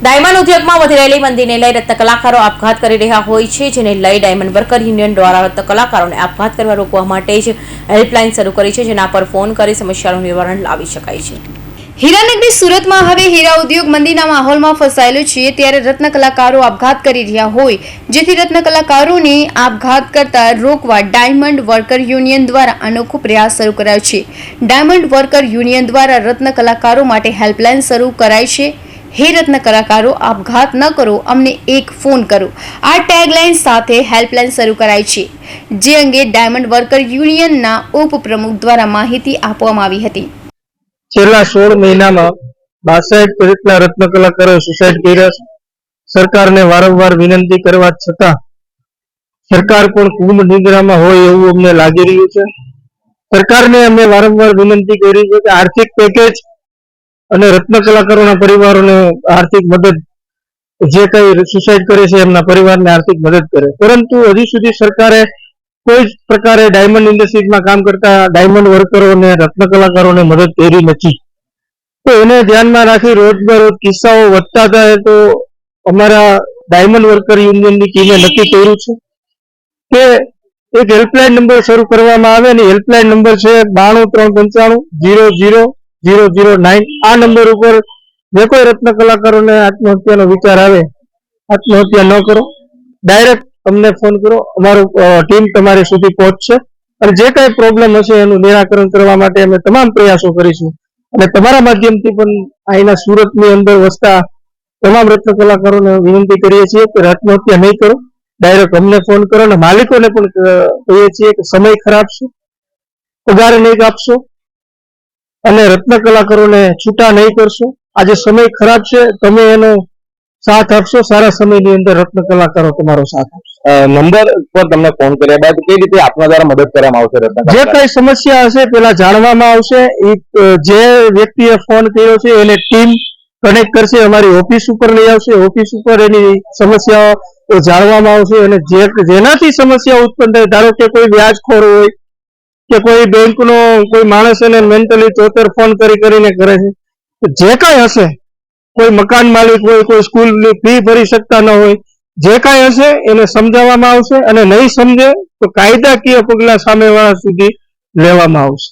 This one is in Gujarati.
ડાયમંડ ઉદ્યોગમાં વધી રહેલી મંદીને લઈ રત્ન કલાકારો આપઘાત કરી રહ્યા હોય છે, જેને લઈ ડાયમંડ વર્કર યુનિયન દ્વારા રત્નકલાકારોને આપઘાત કરવા રોકવા માટે જ હેલ્પલાઇન શરૂ કરી છે, જેના પર ફોન કરી સમસ્યાનું નિવારણ લાવી શકાય છે. હીરાનગરી સુરતમાં હવે હીરા ઉદ્યોગ મંદીના માહોલમાં ફસાયેલો છે ત્યારે રત્નકલાકારો આપઘાત કરી રહ્યા હોય. જેથી રત્ન કલાકારોને આપઘાત કરતા રોકવા ડાયમંડ વર્કર યુનિયન દ્વારા અનોખો પ્રયાસ શરૂ કરાયો છે. ડાયમંડ વર્કર યુનિયન દ્વારા રત્ન કલાકારો માટે હેલ્પલાઇન શરૂ કરાઈ છે. હે રત્ન કલાકારો આપઘાત ન કરો, અમને એક ફોન કરો. આ ટેગલાઇન સાથે હેલ્પલાઇન શરૂ કરાઈ છે. જે અંગે ડાયમંડ વર્કર યુનિયનના ઉપપ્રમુખ દ્વારા માહિતી આપવામાં આવી હતી. છેલ્લા સોળ મહિનામાં બાસઠ પીડિતના રત્ન કલાકારો સુસાઇડ કર્યા છે. સરકારને વારંવાર વિનંતી કરવા છતાં સરકાર પણ કુંભ નિદ્રામાં હોય એવું અમને લાગી રહ્યું છે. સરકારને અમે વારંવાર વિનંતી કરી છે કે આર્થિક પેકેજ અને રત્ન કલાકારોના પરિવારોને આર્થિક મદદ, જે કઈ સુસાઇડ કરે છે એમના પરિવારને આર્થિક મદદ કરે. પરંતુ હજી સુધી સરકારે કોઈ જ પ્રકારે ડાયમંડ ઇન્ડસ્ટ્રીઝમાં કામ કરતા ડાયમંડ વર્કરોને રત્ન કલાકારોને મદદ કરી નથી. તો એને ધ્યાનમાં રાખી રોજ બરોજ કિસ્સાઓ વધતા થાય તો અમારા ડાયમંડ વર્કર યુનિયનની ટીમે નક્કી કર્યું છે કે એક હેલ્પલાઇન નંબર શરૂ કરવામાં આવે અને હેલ્પલાઇન નંબર છે બાણું ત્રણ પંચાણું zero zero zero zero nine. આ નંબર ઉપર જે કોઈ રત્ન કલાકારોને આત્મહત્યાનો વિચાર આવે, આત્મહત્યા ન કરો. ડાયરેક્ટ અમને ફોન કરો. અમારું ટીમ તમારી સુધી પહોંચશે. અને જે કાંઈ પ્રોબ્લેમ હશે એનું નિરાકરણ કરવા માટે અમે તમામ પ્રયાસો કરીશું. અને તમારા માધ્યમથી પણ અહીંના સુરતની અંદર વસતા તમામ રત્ન કલાકારોને વિનંતી કરીએ છીએ કે આત્મહત્યા નહીં કરો. ડાયરેક્ટ અમને ફોન કરો અને માલિકોને પણ કહીએ છીએ કે સમય ખરાબ છે. પગાર નહીં કાપશો અને રત્ન કલાકારોને છૂટા નહીં કરશો. આજે સમય ખરાબ છે તમે એનો સાથ આપશો. સારા સમયની અંદર રત્ન કલાકારો તમારો સાથ આપશે. નંબર પર તમને ફોન કર્યા બાદ કઈ રીતે આપના દ્વારા મદદ કરવામાં આવશે રત્ન જે કઈ સમસ્યા હશે પેલા જાણવામાં આવશે. જે વ્યક્તિએ ફોન કર્યો છે એને ટીમ કનેક્ટ કરશે અમારી ઓફિસ ઉપર લઈ આવશે. ઓફિસ ઉપર એની સમસ્યાઓ જાણવામાં આવશે અને જે જેનાથી સમસ્યા ઉત્પન્ન થાય ધારો કે કોઈ વ્યાજખોર હોય કે કોઈ બેંકનો કોઈ માણસ એને મેન્ટલી ચોતેર ફોન કરી કરીને કરે છે. જે કઈ હશે, કોઈ મકાન માલિક હોય, કોઈ સ્કૂલની ફી ભરી શકતા ન હોય, જે કાંઈ હશે એને સમજાવવામાં આવશે અને નહીં સમજે તો કાયદાકીય પગલા સામેવાળા સુધી લેવામાં આવશે.